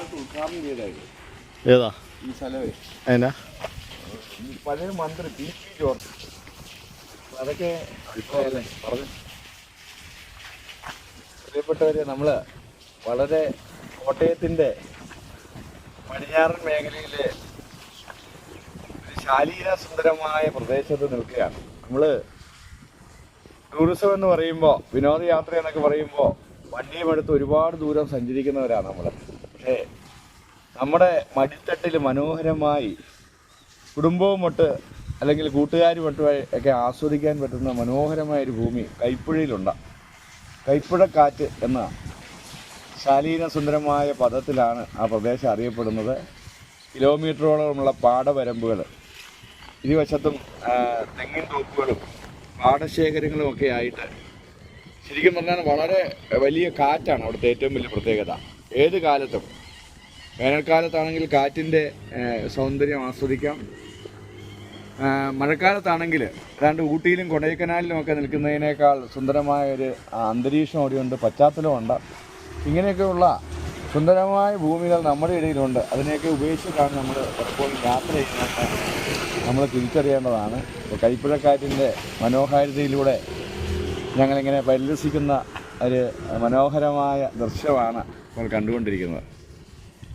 കാലത്ത് ഉദ്ഘാടനം ചെയ്തായിരുന്നു ഏതാ? ഈ സ്ഥലമേ. എന്നാ പഴയ മന്ത്രി പി പി ജോർജ്. അതൊക്കെ പറഞ്ഞു. പ്രിയപ്പെട്ടവരെ നമ്മൾ വളരെ കോട്ടയത്തിന്റെ പടിഞ്ഞാറൻ മേഖലയിലെ ഒരു ശാലീന സുന്ദരമായ പ്രദേശത്ത് നിൽക്കുകയാണ്. നമ്മൾ ടൂറിസം എന്ന് പറയുമ്പോൾ വിനോദയാത്ര എന്നൊക്കെ പറയുമ്പോൾ വണ്ടിയും എടുത്ത് ഒരുപാട് ദൂരം സഞ്ചരിക്കുന്നവരാണ് നമ്മൾ പക്ഷേ നമ്മുടെ മടിത്തട്ടിൽ മനോഹരമായി കുടുംബവും മൊട്ട് അല്ലെങ്കിൽ കൂട്ടുകാരുമൊട്ട് ഒക്കെ ആസ്വദിക്കാൻ പറ്റുന്ന മനോഹരമായ ഒരു ഭൂമി കൈപ്പുഴയിലുണ്ട്. കൈപ്പുഴക്കാറ്റ് എന്ന ശാലീന സുന്ദരമായ പദത്തിലാണ് ആ പ്രദേശം അറിയപ്പെടുന്നത്. കിലോമീറ്ററോളമുള്ള പാടവരമ്പുകൾ ഇരുവശത്തും തെങ്ങിൻ തോപ്പുകളും പാടശേഖരങ്ങളും ഒക്കെ ആയിട്ട് ശരിക്കും പറഞ്ഞാൽ വളരെ വലിയ കാറ്റാണ് അവിടുത്തെ ഏറ്റവും വലിയ പ്രത്യേകത. ഏത് കാലത്തും വേനൽക്കാലത്താണെങ്കിൽ കാറ്റിന്റെ സൗന്ദര്യം ആസ്വദിക്കാം. മഴക്കാലത്താണെങ്കിൽ ഏതാണ്ട് ഊട്ടിയിലും കൊടൈക്കനാലിലും ഒക്കെ നിൽക്കുന്നതിനേക്കാൾ സുന്ദരമായ ഒരു അന്തരീക്ഷം അവിടെയുണ്ട് പശ്ചാത്തലമുണ്ട് ഇങ്ങനെയൊക്കെയുള്ള സുന്ദരമായ ഭൂമികൾ നമ്മുടെ ഇടയിലുണ്ട്. അതിനെയൊക്കെ ഉപേക്ഷിച്ചിട്ടാണ് നമ്മൾ പലപ്പോഴും യാത്ര ചെയ്യുന്നത്. നമ്മൾ തിരിച്ചറിയേണ്ടതാണ്. ഇപ്പോൾ കൈപ്പുഴക്കാറ്റിന്റെ മനോഹാരിതയിലൂടെ ഞങ്ങളിങ്ങനെ പരിലസിക്കുന്ന ഒരു മനോഹരമായ ദൃശ്യമാണ് നമ്മൾ കണ്ടുകൊണ്ടിരിക്കുന്നത്.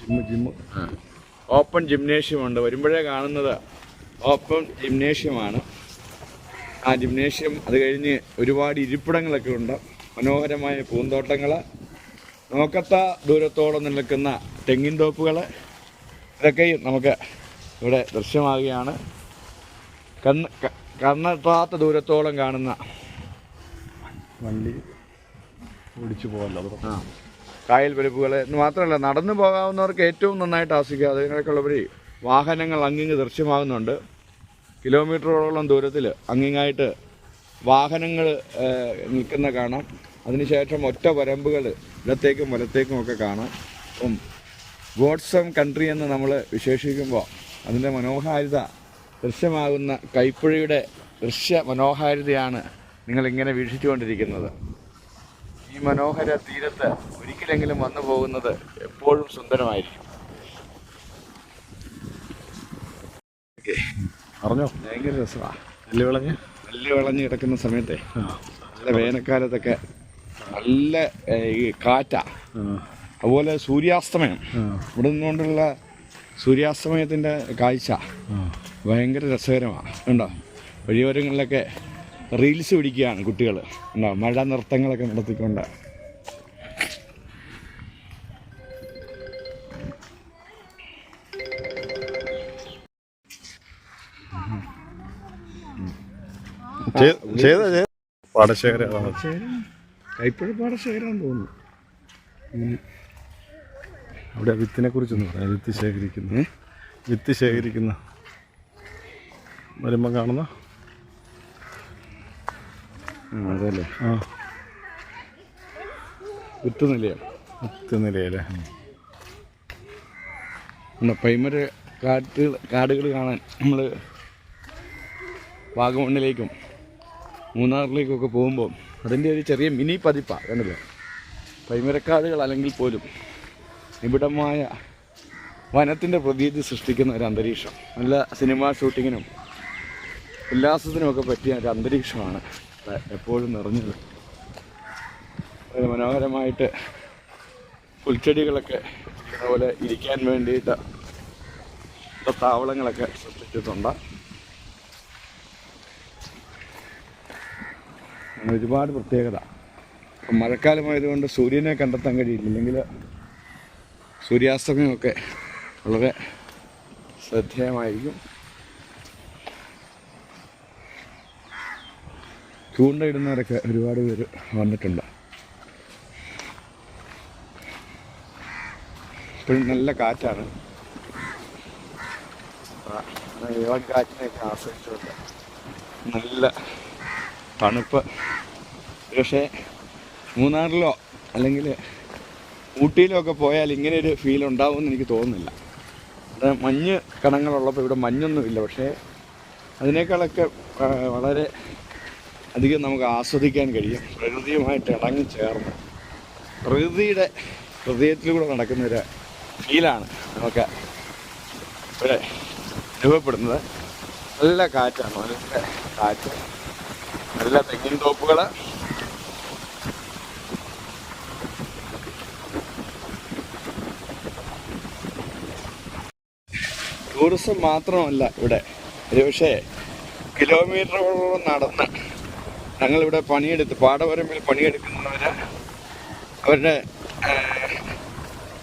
ജിമ്മ് ജിമ്മ് ഓപ്പൺ ജിംനേഷ്യം ഉണ്ട് വരുമ്പോഴേ കാണുന്നത് ഓപ്പൺ ജിംനേഷ്യമാണ്. ആ ജിംനേഷ്യം അത് കഴിഞ്ഞ് ഒരുപാട് ഇരിപ്പിടങ്ങളൊക്കെ ഉണ്ട്. മനോഹരമായ പൂന്തോട്ടങ്ങൾ നോക്കത്ത ദൂരത്തോളം നിൽക്കുന്ന തെങ്ങിൻ തോപ്പുകൾ ഇതൊക്കെയും നമുക്ക് ഇവിടെ ദൃശ്യമാകുകയാണ്. കണ്ണ് കണ്ണെത്താത്ത ദൂരത്തോളം കാണുന്ന വണ്ടി ഓടിച്ചു പോകാമല്ലോ. അത് കായൽ പരിപ്പുകൾ എന്ന് മാത്രമല്ല നടന്നു പോകാവുന്നവർക്ക് ഏറ്റവും നന്നായിട്ട് ആസ്വദിക്കുക. അതിനൊക്കെയുള്ളവർ വാഹനങ്ങൾ അങ്ങിങ്ങ് ദൃശ്യമാകുന്നുണ്ട്. കിലോമീറ്ററോളം ദൂരത്തിൽ അങ്ങിങ്ങായിട്ട് വാഹനങ്ങൾ നിൽക്കുന്ന കാണാം. അതിനുശേഷം ഒറ്റ വരമ്പുകൾ ഇടത്തേക്കും വലത്തേക്കും ഒക്കെ കാണാം. അപ്പം ഗോഡ്സം കൺട്രി എന്ന് നമ്മൾ വിശേഷിക്കുമ്പോൾ അതിന്റെ മനോഹാരിത ദൃശ്യമാകുന്ന കൈപ്പുഴയുടെ ദൃശ്യ മനോഹാരിതയാണ് നിങ്ങളിങ്ങനെ വീക്ഷിച്ചുകൊണ്ടിരിക്കുന്നത്. മനോഹര തീരത്ത് ഒരിക്കലെങ്കിലും വന്നു പോകുന്നത് എപ്പോഴും സുന്ദരമായിരിക്കും. പറഞ്ഞോ ഭയങ്കര രസമാണ് നെല്ല് വിളഞ്ഞ്? നെല്ല് വിളഞ്ഞ് കിടക്കുന്ന സമയത്തെ നല്ല വേനൽക്കാലത്തൊക്കെ നല്ല ഈ കാറ്റാ. അതുപോലെ സൂര്യാസ്തമയം. ഇവിടെ നിന്നുകൊണ്ടുള്ള സൂര്യാസ്തമയത്തിന്റെ കാഴ്ച. ഭയങ്കര രസകരമാണ് ഉണ്ടോ വഴിയോരങ്ങളിലൊക്കെ റീൽസ് പിടിക്കുകയാണ് കുട്ടികൾ. ഉണ്ടോ മഴ നൃത്തങ്ങളൊക്കെ നടത്തിക്കൊണ്ട്. പാടശേഖര. കൈപ്പഴ പാടശേഖരം തോന്നുന്നു. അവിടെ വിത്തിനെ കുറിച്ചൊന്നും പറയാം. വിത്ത് ശേഖരിക്കുന്നു. വിത്ത് ശേഖരിക്കുന്ന. വരുമ്പം കാണുന്ന? അതല്ലേ? ആ. വിത്ത് നിലയാണ് വിത്ത് നിലയല്ലേ പൈമര കാറ്റ് കാടുകൾ കാണാൻ നമ്മൾ വാഗമണ്ണിലേക്കും മൂന്നാറിലേക്കൊക്കെ പോകുമ്പോൾ അതിന്റെ ഒരു ചെറിയ മിനി പതിപ്പാണ് കണ്ടില്ലേ? പൈമരക്കാടുകൾ അല്ലെങ്കിൽ പോലും നിബിഡമായ വനത്തിന്റെ പ്രതീതി സൃഷ്ടിക്കുന്ന ഒരു അന്തരീക്ഷം. നല്ല സിനിമാ ഷൂട്ടിങ്ങിനും ഉല്ലാസത്തിനുമൊക്കെ പറ്റിയ ഒരു അന്തരീക്ഷമാണ് എപ്പോഴും നിറഞ്ഞത്. വളരെ മനോഹരമായിട്ട് പുൽച്ചെടികളൊക്കെ അതുപോലെ ഇരിക്കാൻ വേണ്ടിയിട്ട് താവളങ്ങളൊക്കെ സൃഷ്ടിച്ചിട്ടുണ്ട്. ഒരുപാട് പ്രത്യേകത. ഇപ്പം മഴക്കാലമായതുകൊണ്ട് സൂര്യനെ കണ്ടെത്താൻ കഴിയില്ല. ഇല്ലെങ്കിൽ സൂര്യാസ്തമയമൊക്കെ വളരെ ശ്രദ്ധേയമായിരിക്കും. ചൂണ്ടയിടുന്നവരൊക്കെ ഒരുപാട് പേര് വന്നിട്ടുണ്ട്. ഇപ്പോഴും നല്ല കാറ്റാണ്. നല്ല തണുപ്പ്. പക്ഷേ മൂന്നാറിലോ അല്ലെങ്കിൽ ഊട്ടിയിലോ ഒക്കെ പോയാൽ ഇങ്ങനെ ഒരു ഫീൽ ഉണ്ടാവുമെന്ന് എനിക്ക് തോന്നുന്നില്ല. അത് മഞ്ഞ് കണങ്ങളുള്ളപ്പോൾ ഇവിടെ മഞ്ഞൊന്നുമില്ല. പക്ഷേ അതിനേക്കാളൊക്കെ വളരെ അധികം നമുക്ക് ആസ്വദിക്കാൻ കഴിയും. പ്രകൃതിയുമായിട്ട് ഇണങ്ങി ചേർന്ന്. പ്രകൃതിയുടെ ഹൃദയത്തിലൂടെ നടക്കുന്ന ഒരു ഫീലാണ് നമുക്ക് ഇവിടെ അനുഭവപ്പെടുന്നത്. നല്ല കാറ്റാണ്. നല്ല കാറ്റ്. നല്ല തെങ്ങിൻ തോപ്പുകൾ ടൂറിസം മാത്രമല്ല ഇവിടെ. ഒരുപക്ഷെ കിലോമീറ്ററുകളോളം നടന്ന് ഞങ്ങളിവിടെ പണിയെടുത്ത് പാടവരമ്പിൽ പണിയെടുക്കുന്നവർ അവരുടെ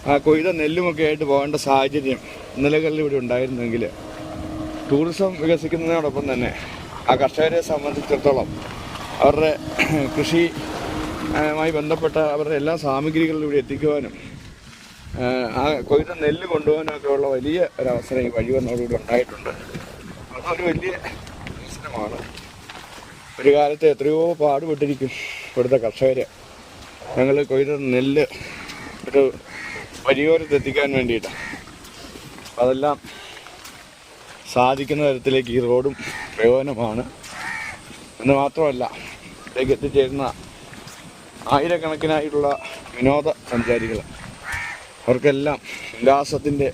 ആ കൊയ്ത നെല്ലുമൊക്കെ ആയിട്ട് പോകേണ്ട സാഹചര്യം നിലകളിൽ ഇവിടെ ഉണ്ടായിരുന്നെങ്കിൽ ടൂറിസം വികസിക്കുന്നതിനോടൊപ്പം തന്നെ ആ കർഷകരെ സംബന്ധിച്ചിടത്തോളം അവരുടെ കൃഷി മായി ബന്ധപ്പെട്ട അവരുടെ എല്ലാ സാമഗ്രികളും ഇവിടെ എത്തിക്കുവാനും ആ, ആ കൊയ്ത നെല്ല് കൊണ്ടുപോകാനൊക്കെ ഉള്ള വലിയ ഒരവസരം ഈ വഴി വന്നതോടുകൂടി ഉണ്ടായിട്ടുണ്ട്. അതൊരു വലിയ അവസരമാണ് ഒരു കാലത്ത് എത്രയോ പാടുപെട്ടിരിക്കും ഇവിടുത്തെ കർഷകർ ഞങ്ങൾ കൊയ്ത നെല്ല് ഒരു വരിയോരത്തെത്തിക്കാൻ വേണ്ടിയിട്ടാണ് വേണ്ടിയിട്ട് അതെല്ലാം സാധിക്കുന്ന തരത്തിലേക്ക് ഈ റോഡും പ്രയോജനമാണ്. എന്ന് മാത്രമല്ല ഇതിലേക്ക് എത്തിച്ചേരുന്ന ആയിരക്കണക്കിനായിട്ടുള്ള വിനോദ സഞ്ചാരികൾ അവർക്കെല്ലാം ഉല്ലാസത്തിന്റെ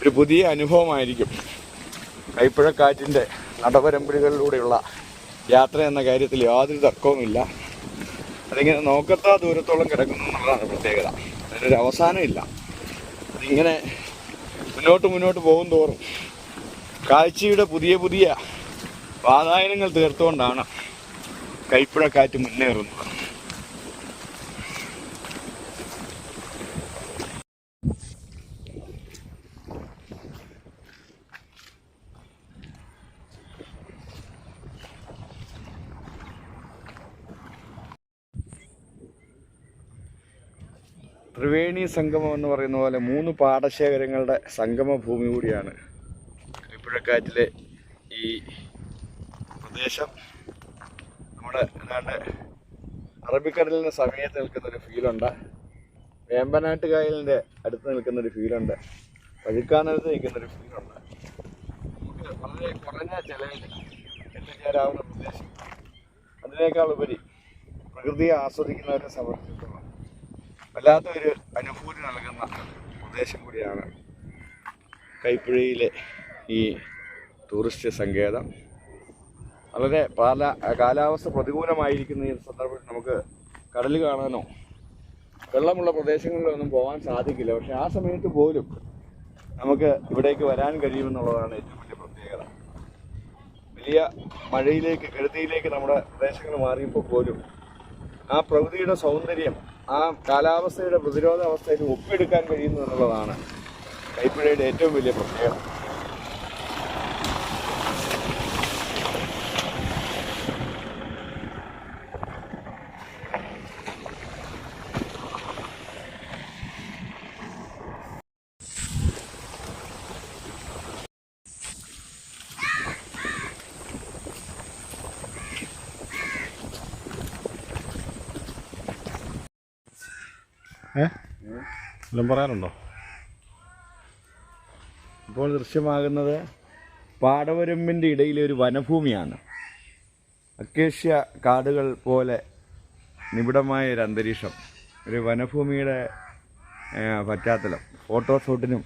ഒരു പുതിയ അനുഭവമായിരിക്കും. കൈപ്പുഴക്കാറ്റിന്റെ നടപരമ്പരകളിലൂടെയുള്ള യാത്ര എന്ന കാര്യത്തിൽ യാതൊരു തർക്കവുമില്ല. അതിങ്ങനെ നോക്കത്ത ദൂരത്തോളം കിടക്കുന്നു എന്നുള്ളതാണ് പ്രത്യേകത. അതിനൊരു അവസാനമില്ല. അതിങ്ങനെ മുന്നോട്ട് മുന്നോട്ട് പോകും തോറും കാഴ്ചയുടെ പുതിയ പുതിയ വാതായനങ്ങൾ തീർത്തുകൊണ്ടാണ് കൈപ്പുഴക്കാറ്റ് മുന്നേറുന്നത്. ത്രിവേണി സംഗമം എന്ന് പറയുന്ന പോലെ മൂന്ന് പാടശേഖരങ്ങളുടെ സംഗമ ഭൂമി കൂടിയാണ്. കൈപ്പുഴക്കാറ്റിലെ ഈ പ്രദേശം. നമ്മുടെ ഏതാണ്ട് അറബിക്കടലിന് സമയത്ത് നിൽക്കുന്നൊരു ഫീലുണ്ട് വേമ്പനാട്ട് കായലിന്റെ അടുത്ത് നിൽക്കുന്നൊരു ഫീലുണ്ട് പഴുക്കാനത്ത് നിൽക്കുന്നൊരു ഫീലുണ്ട് നമുക്ക് വളരെ കുറഞ്ഞ ചിലവിൽ എത്തിച്ചേരാവുന്ന പ്രദേശം. അതിനേക്കാൾ ഉപരി പ്രകൃതിയെ ആസ്വദിക്കുന്നവരെ സംബന്ധിച്ചിടത്തോളം വല്ലാത്തൊരു അനുഭൂതി നൽകുന്ന പ്രദേശം കൂടിയാണ് കൈപ്പുഴയിലെ ഈ ടൂറിസ്റ്റ് സങ്കേതം. വളരെ പാല കാലാവസ്ഥ പ്രതികൂലമായിരിക്കുന്ന ഈ സന്ദർഭത്തിൽ നമുക്ക് കടൽ കാണാനോ വെള്ളമുള്ള പ്രദേശങ്ങളിലൊന്നും പോകാൻ സാധിക്കില്ല. പക്ഷേ ആ സമയത്ത് പോലും നമുക്ക് ഇവിടേക്ക് വരാൻ കഴിയുമെന്നുള്ളതാണ് ഏറ്റവും വലിയ പ്രത്യേകത. വലിയ മഴയിലേക്ക് കെടുതിയിലേക്ക് നമ്മുടെ പ്രദേശങ്ങൾ മാറിയപ്പോൾ പോലും ആ പ്രകൃതിയുടെ സൗന്ദര്യം ആ കാലാവസ്ഥയുടെ പ്രതിരോധ അവസ്ഥയിൽ ഒപ്പിയെടുക്കാൻ കഴിയുന്നു എന്നുള്ളതാണ് കൈപ്പുഴയുടെ ഏറ്റവും വലിയ പ്രത്യേകത. എല്ലാം പറയാറുണ്ടോ ഇപ്പോൾ ദൃശ്യമാകുന്നത് പാടവരമ്പിന്റെ ഇടയിലെ ഒരു വനഭൂമിയാണ്. അക്കേഷ്യ കാടുകൾ പോലെ നിബിഡമായ ഒരു അന്തരീക്ഷം. ഒരു വനഭൂമിയുടെ പശ്ചാത്തലം. ഫോട്ടോ ഷൂട്ടിനും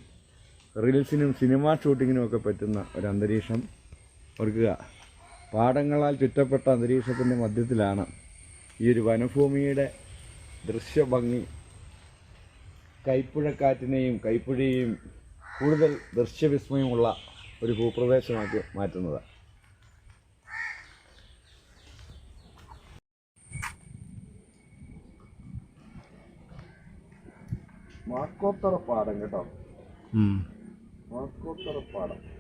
റീൽസിനും സിനിമാ ഷൂട്ടിങ്ങിനും ഒക്കെ പറ്റുന്ന ഒരു അന്തരീക്ഷം ഓർക്കുക. പാടങ്ങളാൽ ചുറ്റപ്പെട്ട അന്തരീക്ഷത്തിന്റെ മധ്യത്തിലാണ് ഈ ഒരു വനഭൂമിയുടെ ദൃശ്യഭംഗി കൈപ്പുഴക്കാറ്റിനെയും കൈപ്പുഴയെയും കൂടുതൽ ദൃശ്യവിസ്മയമുള്ള ഒരു ഭൂപ്രദേശമാക്കി മാറ്റുന്നത്. മാക്കോത്തറ പാടം കേട്ടോ. മാക്കോത്തറ പാടം.